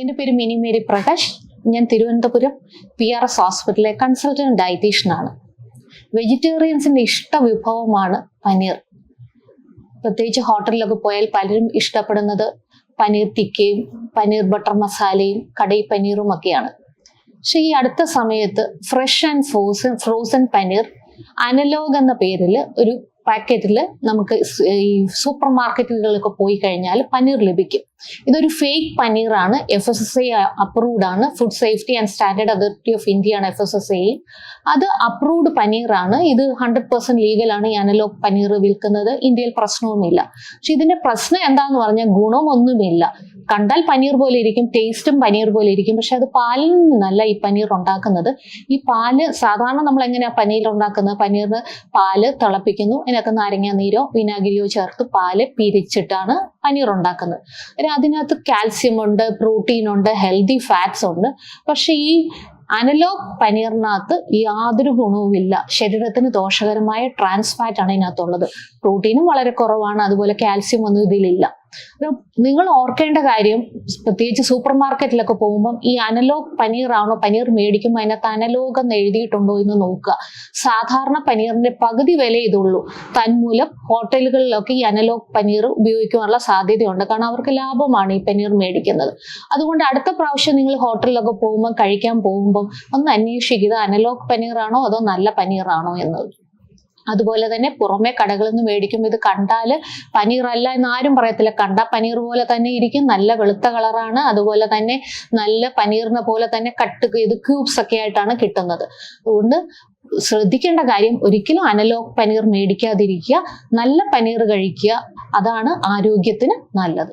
എന്റെ പേര് mini Mary Prakash. ഞാൻ തിരുവനന്തപുരം പി ആർ എസ് ഹോസ്പിറ്റലിലെ കൺസൾട്ടന്റ് ഡയറ്റീഷ്യനാണ് വെജിറ്റേറിയൻസിന്റെ ഇഷ്ട വിഭവമാണ് പനീർ. പ്രത്യേകിച്ച് ഹോട്ടലിലൊക്കെ പോയാൽ പലരും ഇഷ്ടപ്പെടുന്നത് പനീർ ടിക്കയും പനീർ ബട്ടർ മസാലയും കടൈ പനീറും ഒക്കെയാണ്. പക്ഷെ ഈ അടുത്ത സമയത്ത് fresh and frozen frozen paneer analogue എന്ന പേരിൽ ഒരു പാക്കറ്റിൽ നമുക്ക് ഈ സൂപ്പർ മാർക്കറ്റുകളിലൊക്കെ പോയി കഴിഞ്ഞാൽ പനീർ ലഭിക്കും. ഇതൊരു fake പനീറാണ്. F S S I approved ആണ്. Food safety and standard authority of India ആണ് എഫ് എസ് എസ് ഐ അത് അപ്രൂവ്ഡ് പനീറാണ്. ഇത് ഹൺഡ്രഡ് പെർസെന്റ് ലീഗലാണ് ഈ അനലോഗ് പനീർ വിൽക്കുന്നത്. ഇന്ത്യയിൽ പ്രശ്നവുമില്ല. പക്ഷെ ഇതിന്റെ പ്രശ്നം എന്താന്ന് പറഞ്ഞാൽ ഗുണമൊന്നുമില്ല. കണ്ടാൽ പനീർ പോലെ ഇരിക്കും ടേസ്റ്റും പനീർ പോലെ ഇരിക്കും. പക്ഷെ അത് പാലിൽ നിന്നല്ല ഈ പനീർ ഉണ്ടാക്കുന്നത്. ഈ പാൽ സാധാരണ നമ്മൾ എങ്ങനെയാ പനീർ ഉണ്ടാക്കുന്നത്? പനീറിന് പാൽ തിളപ്പിക്കുന്നു. അതിനകത്ത് നാരങ്ങ നീരോ വിനാഗിരിയോ ചേർത്ത് പാൽ പിരിച്ചിട്ടാണ് പനീർ ഉണ്ടാക്കുന്നത്. അതിനകത്ത് കാൽസ്യം ഉണ്ട് പ്രോട്ടീൻ ഉണ്ട് ഹെൽത്തി ഫാറ്റ്സ് ഉണ്ട്. പക്ഷെ ഈ അനലോഗ് പനീറിനകത്ത് യാതൊരു ഗുണവുമില്ല. ശരീരത്തിന് ദോഷകരമായ ട്രാൻസ് ഫാറ്റ് ആണ് ഇതിനകത്തുള്ളത്. പ്രോട്ടീനും വളരെ കുറവാണ്. അതുപോലെ കാൽസ്യം ഒന്നും ഇതിലില്ല. നിങ്ങൾ ഓർക്കേണ്ട കാര്യം പ്രത്യേകിച്ച് സൂപ്പർ മാർക്കറ്റിലൊക്കെ പോകുമ്പം ഈ അനലോഗ് പനീറാണോ പനീർ മേടിക്കുമ്പോൾ അതിനകത്ത് അനലോഗ് എന്ന് എഴുതിയിട്ടുണ്ടോ എന്ന് നോക്കുക. സാധാരണ പനീറിന്റെ പകുതി വില ഇതുള്ളൂ. തന്മൂലം ഹോട്ടലുകളിലൊക്കെ ഈ അനലോഗ് പനീർ ഉപയോഗിക്കാനുള്ള സാധ്യതയുണ്ട്. കാരണം അവർക്ക് ലാഭമാണ് ഈ പനീർ മേടിക്കുന്നത്. അതുകൊണ്ട് അടുത്ത പ്രാവശ്യം നിങ്ങൾ ഹോട്ടലിലൊക്കെ പോകുമ്പോൾ കഴിക്കാൻ പോകുമ്പം ഒന്ന് അന്വേഷിക്കുക അനലോഗ് പനീറാണോ അതോ നല്ല പനീറാണോ എന്നത് അതുപോലെ തന്നെ പുറമെ കടകളിൽ നിന്ന് മേടിക്കുമ്പോൾ ഇത് കണ്ടാൽ പനീർ അല്ല എന്ന് ആരും പറയത്തില്ല. കണ്ട പനീർ പോലെ തന്നെ ഇരിക്കും. നല്ല വെളുത്ത കളറാണ് അതുപോലെ തന്നെ നല്ല പനീറിനെ പോലെ തന്നെ കട്ട് ഇത് ക്യൂബ്സ് ഒക്കെ ആയിട്ടാണ് കിട്ടുന്നത്. അതുകൊണ്ട് ശ്രദ്ധിക്കേണ്ട കാര്യം ഒരിക്കലും അനലോഗ് പനീർ മേടിക്കാതിരിക്കുക. നല്ല പനീർ കഴിക്കുക. അതാണ് ആരോഗ്യത്തിന് നല്ലത്.